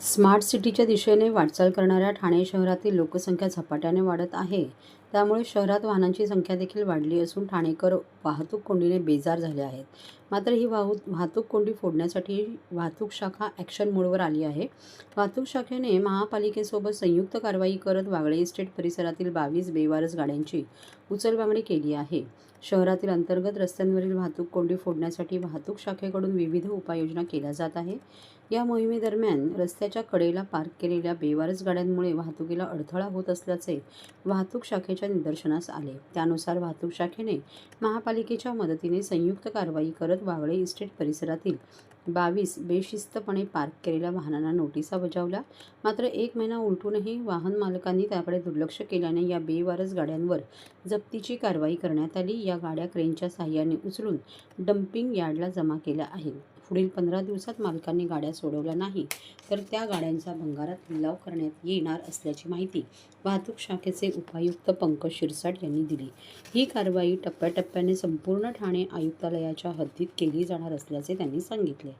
Smart सिटीच्या दिशेने वाटचाल करणाऱ्या ठाणे शहरातील लोकसंख्या झपाट्याने वाढत आहे. त्यामुळे शहरात वाहनांची संख्या देखील वाढली असून ठाणेकर वाहतूक कोंडीने बेजार झाले आहेत. मात्र ही वाहू वाहतूक कोंडी फोडण्यासाठी वाहतूक शाखा ॲक्शन मोडवर आली आहे. वाहतूक शाखेने महापालिकेसोबत संयुक्त कारवाई करत वागळे इस्टेट परिसरातील बावीस बेवारस गाड्यांची उचलबांगडी केली आहे. शहरातील अंतर्गत रस्त्यांवरील वाहतूक कोंडी फोडण्यासाठी वाहतूक शाखेकडून विविध उपाययोजना केल्या जात आहे या मोहिमेदरम्यान रस्त्याच्या कडेला पार्क केलेल्या बेवारस गाड्यांमुळे वाहतुकीला अडथळा होत असल्याचे वाहतूक अधिकाऱ्यांच्या निदर्शनास आले. त्यानुसार वाहतूक शाखेने महापालिकेच्या मदतीने संयुक्त कारवाई करत वागळे इस्टेट परिसरातील बावीस बेशिस्तपणे पार्क केलेल्या वाहनांना नोटिसा बजावल्या. मात्र एक महिना उलटूनही वाहन मालकांनी त्याकडे दुर्लक्ष केल्याने या बेवारस गाड्यांवर जप्तीची कारवाई करण्यात आली. या गाड्या क्रेनच्या सहाय्याने उचलून डम्पिंग यार्डला जमा केल्या आहेत. पुढील पंधरा दिवसात मालकांनी गाड्या सोडवल्या नाही तर त्या गाड्यांचा भंगारात लिलाव करण्यात येणार असल्याची माहिती वाहतूक शाखेचे उपायुक्त पंकज शिरसाट यांनी दिली. ही कारवाई टप्प्याटप्प्याने संपूर्ण ठाणे आयुक्तालयाच्या हद्दीत केली जाणार असल्याचे त्यांनी सांगितले.